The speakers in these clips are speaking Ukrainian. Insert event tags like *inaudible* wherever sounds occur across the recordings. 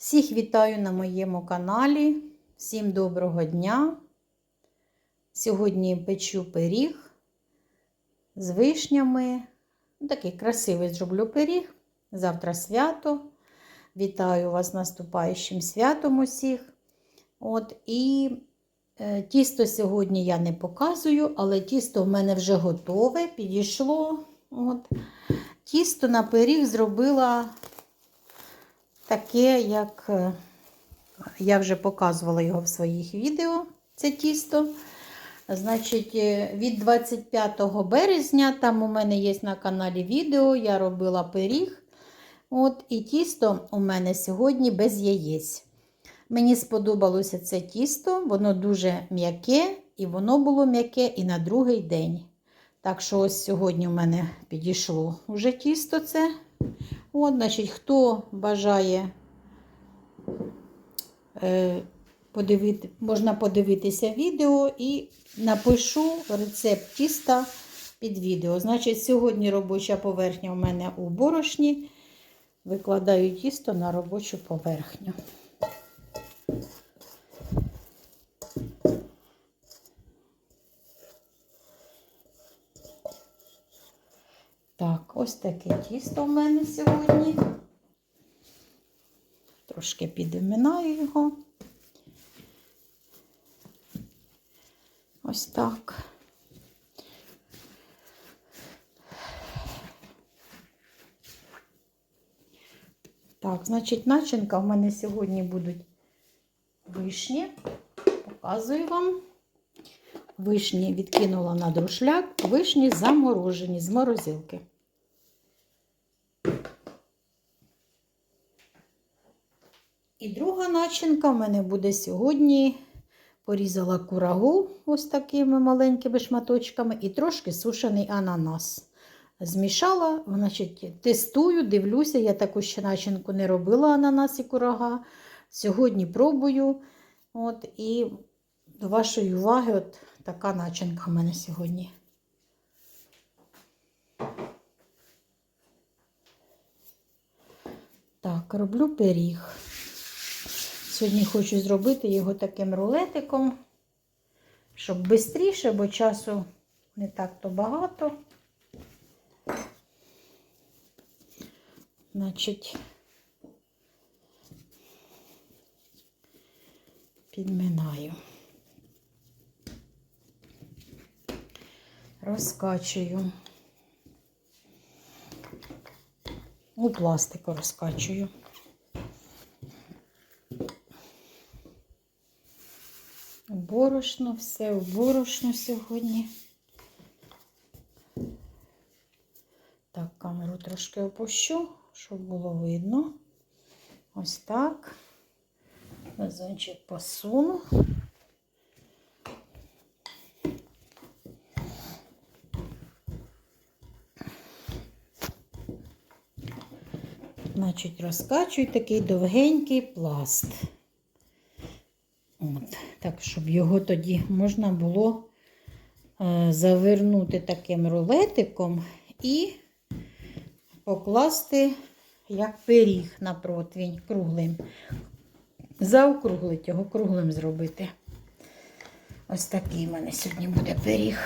Всіх вітаю на моєму каналі. Всім доброго дня. Сьогодні печу пиріг з вишнями. Ну, Такий красивий зроблю пиріг. Завтра свято. Вітаю вас з наступаючим святом усіх. От, І е, тісто сьогодні я не показую, але тісто в мене вже готове, підійшло. От. Тісто на пиріг зробила таке, як е, я вже показувала його в своїх відео, це тісто. Значить, е, від 25 березня, там у мене є на каналі відео, я робила пиріг. От, І тісто у мене сьогодні без яєць. Мені сподобалося це тісто, воно дуже м'яке, і воно було м'яке і на другий день. Так що ось сьогодні у мене підійшло вже тісто це. От, значить, хто бажає е, подивити, можна подивитися відео і напишу рецепт тіста під відео. Значить, сьогодні робоча поверхня у мене у борошні. Викладаю тісто на робочу поверхню. Так, ось таке тісто в мене сьогодні. Трошки підминаю його. Ось так. Так, значить, начинка в мене сьогодні будуть вишні. Показую вам. Вишні відкинула на друшляк, вишні заморожені з морозилки. І друга начинка в мене буде сьогодні. Порізала курагу ось такими маленькими шматочками і трошки сушений ананас. Змішала, значить, тестую, дивлюся, я таку ще начинку не робила ананас і курага. Сьогодні пробую. От, І до вашої уваги, от така начинка в мене сьогодні. Так, роблю пиріг. Сьогодні хочу зробити його таким рулетиком, щоб швидше, бо часу не так то багато. Значить, підминаю. Розкачую. У пластику розкачую. Борошно, все в борошно сьогодні. Так, камеру трошки опущу, щоб було видно. Ось так. Вазончик посуну. Значить, розкачую такий довгенький пласт. Так, щоб його тоді можна було е, завернути таким рулетиком і покласти як пиріг на противінь круглим. Заокруглити його, круглим зробити. Ось такий в мене сьогодні буде пиріг.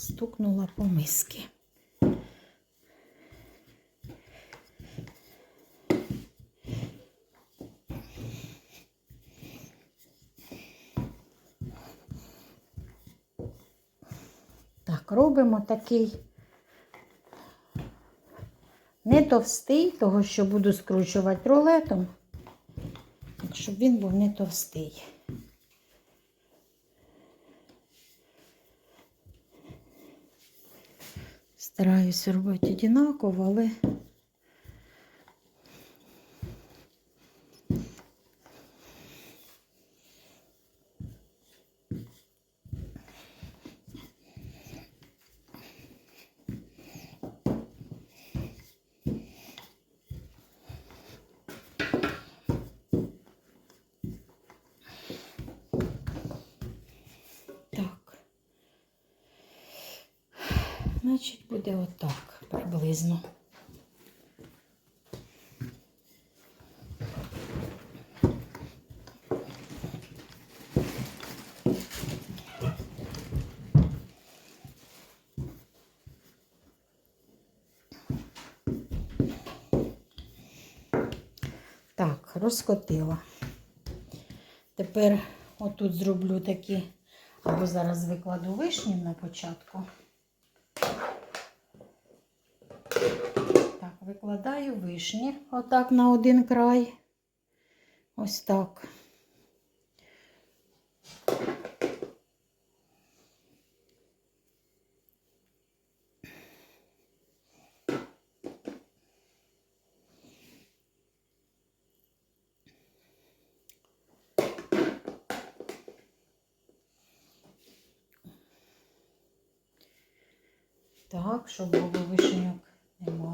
Стукнула по миски. Так, робимо такий не товстий, того що буду скручувати рулетом, щоб він був не товстий. Стараюся робити однаково, але Значить, буде отак приблизно. Так, розкотила. Тепер отут зроблю такі, або зараз викладу вишні на початку. Так, викладаю вишні отак на один край. Ось так. Так, щоб було вишеньок немало.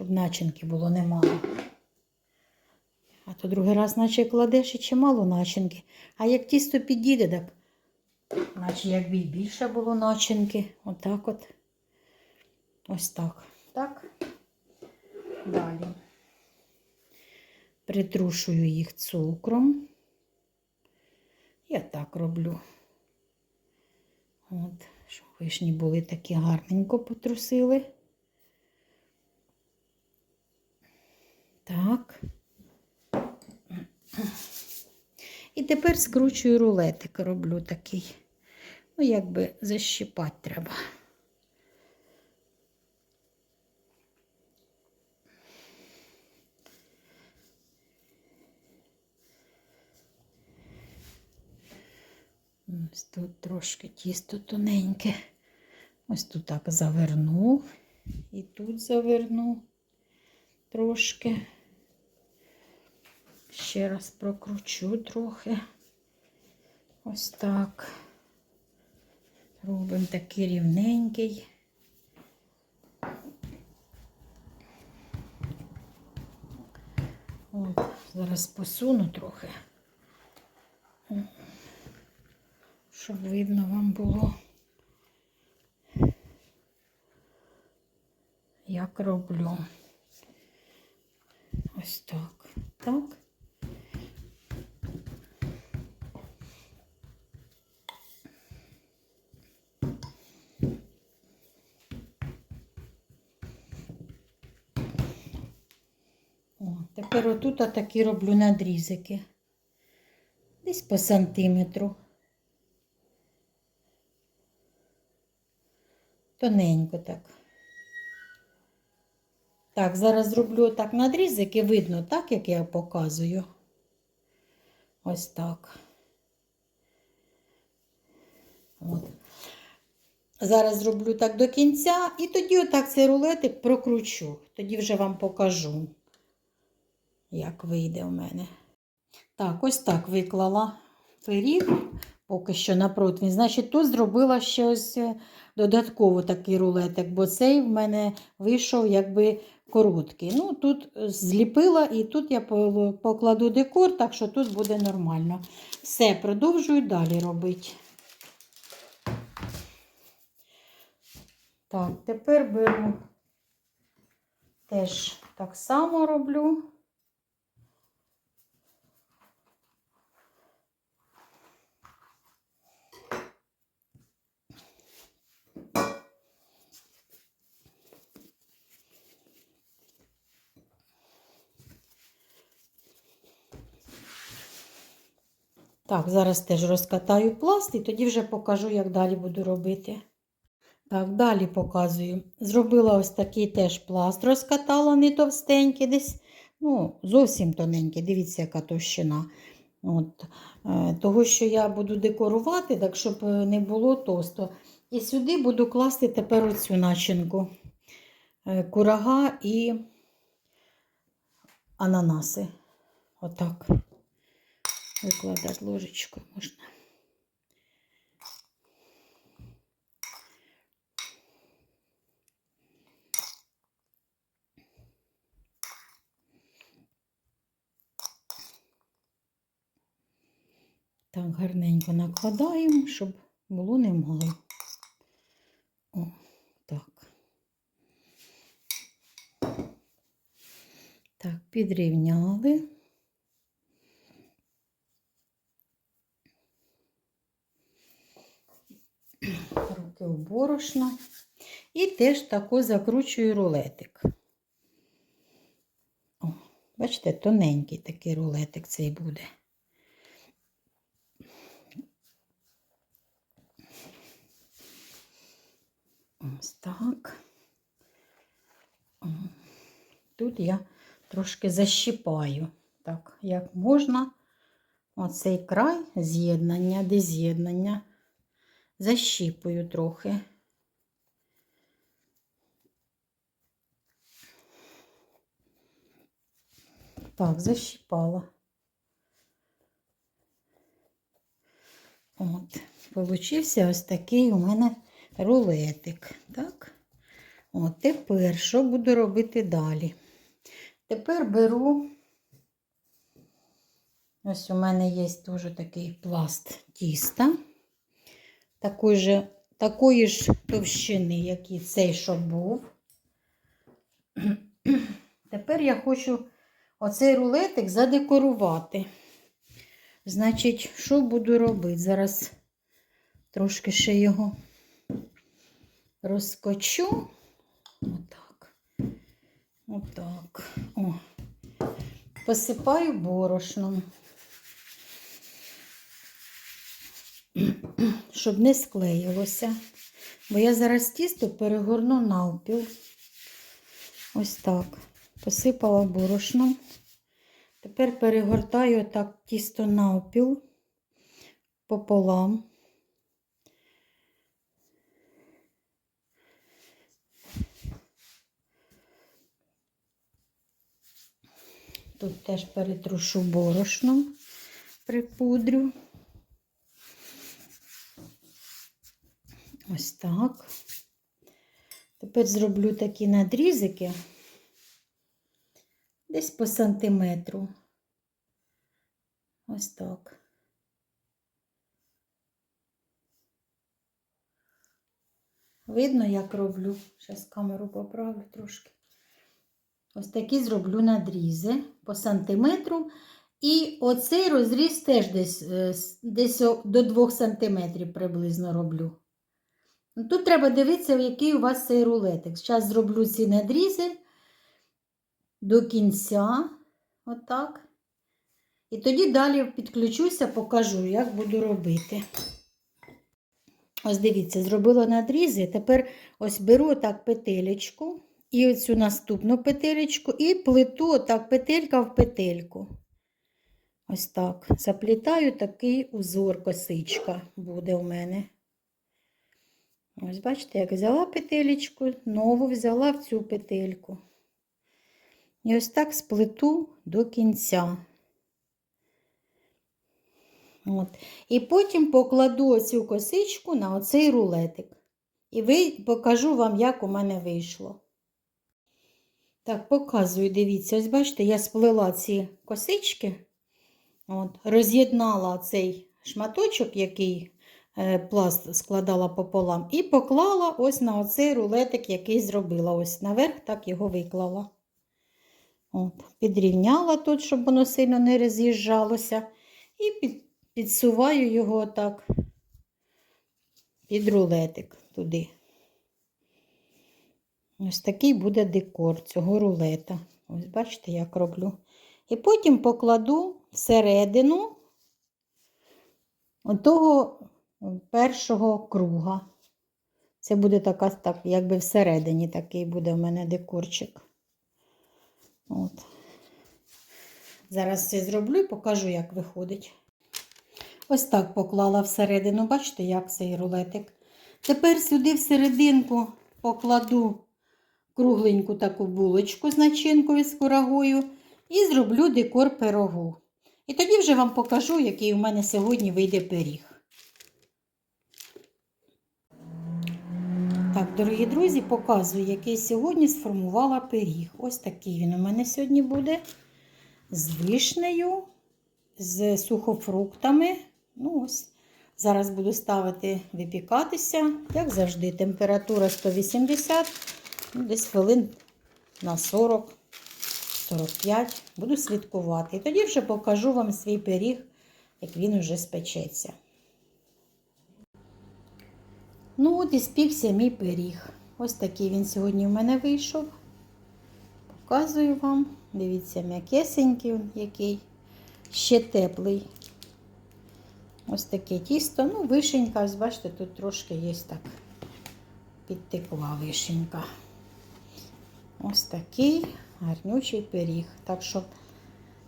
Щоб начинки було немало. А то другий раз, наче кладеш і чимало начинки. А як тісто підійде, так наче якби і більше було начинки. Отак от. Ось так. Так. Далі. Притрушую їх цукром. Я так роблю. От, щоб вишні були такі гарненько потрусили. Так. І тепер скручую рулетик, роблю такий. Ну, якби защіпати треба. Ось тут трошки тісто тоненьке. Ось тут так заверну. І тут заверну трошки. Ще раз прокручу трохи. Ось так. Робимо такий рівненький. От, зараз посуну трохи, щоб видно вам було, як роблю. Ось так. О, тепер отут такі роблю надрізики. Десь по сантиметру. Тоненько так. Так, зараз зроблю так надрізики, видно, так, як я показую. Ось так. От. Зараз зроблю так до кінця і тоді отак цей рулетик прокручу. Тоді вже вам покажу, як вийде у мене. Так, ось так виклала пиріг, поки що на противень. Значить, тут зробила щось додатково такий рулетик, бо цей в мене вийшов якби короткий. Ну, тут зліпила і тут я покладу декор, так що тут буде нормально. Все, продовжую далі робити. Так, тепер беру теж так само роблю. Так, зараз теж розкатаю пласт і тоді вже покажу, як далі буду робити. Так, далі показую. Зробила ось такий теж пласт, розкатала не товстенький, десь, ну, зовсім тоненький. Дивіться, яка товщина. От, е, Того, що я буду декорувати, так щоб не було товсто. І сюди буду класти тепер оцю начинку. Е, Курага і ананаси. Отак. Викладати ложечкою можна. Так, гарненько накладаємо, щоб було немало. О, так. Так, підрівняли. Руки в борошно. І теж тако закручую рулетик. О, бачите, тоненький такий рулетик цей буде. Ось так. Тут я трошки защипаю. Так, як можна оцей край з'єднання, де з'єднання, защіпую трохи. Так, защипала. От, получився ось такий у мене рулетик. Так? От, тепер що буду робити далі? Тепер беру, ось у мене є теж такий пласт тіста, такої ж, такої ж товщини, як і цей, що був. *clears throat* Тепер я хочу оцей рулетик задекорувати. Значить, що буду робити? Зараз трошки ще його розкочу. Отак. Отак. О. Посипаю борошном, *clears throat* щоб не склеїлося. Бо я зараз тісто перегорну навпіл. Ось так. Посипала борошном. Тепер перегортаю так тісто навпіл пополам. Тут теж перетрушу борошном, припудрю. Ось так. Тепер зроблю такі надрізики десь по сантиметру. Ось так. Видно, як роблю. Зараз камеру поправлю трошки. Ось такі зроблю надрізи по сантиметру. І оцей розріз теж десь, е, десь до 2 сантиметрів приблизно роблю. Ну, Тут треба дивитися, який у вас цей рулетик. Зараз зроблю ці надрізи до кінця. Отак. І тоді далі підключуся, покажу, як буду робити. Ось дивіться, зробила надрізи. Тепер ось беру так петелечку і оцю наступну петелечку, і плиту отак петелька в петельку. Ось так. Заплітаю такий узор косичка буде у мене. Ось бачите, як взяла петелечку, нову взяла в цю петельку. І ось так сплету до кінця. От. І потім покладу оцю косичку на оцей рулетик. І ви, покажу вам, як у мене вийшло. Так, показую, дивіться, ось бачите, я сплела ці косички, от, роз'єднала цей шматочок, який пласт складала пополам, і поклала ось на оцей рулетик, який зробила. Ось наверх, так його виклала. От, підрівняла тут, щоб воно сильно не роз'їжджалося. І під, підсуваю його так під рулетик туди. Ось такий буде декор цього рулета. Ось бачите, як роблю. І потім покладу всередину того першого круга. Це буде така, так, якби всередині такий буде в мене декорчик. От. Зараз це зроблю і покажу, як виходить. Ось так поклала всередину, бачите, як цей рулетик. Тепер сюди всерединку покладу кругленьку таку булочку з начинкою з курагою і зроблю декор пирогу. І тоді вже вам покажу, який у мене сьогодні вийде пиріг. Так, дорогі друзі, показую, який сьогодні сформувала пиріг. Ось такий він у мене сьогодні буде. З вишнею, з сухофруктами. Ну, ось, Зараз буду ставити випікатися, як завжди, температура 180, ну, десь хвилин на 40, 45. Буду слідкувати. І тоді вже покажу вам свій пиріг, як він уже спечеться. Ну, от і спікся мій пиріг. Ось такий він сьогодні в мене вийшов. Показую вам. Дивіться, м'якесенький який. Ще теплий. Ось таке тісто. Ну, вишенька, ось бачите, тут трошки є так. Підтекла вишенька. Ось такий гарнючий пиріг. Так що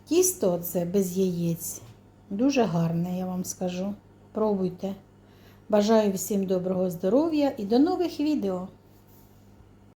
тісто це без яєць. Дуже гарне, я вам скажу. Пробуйте. Бажаю всім доброго здоров'я і до нових відео!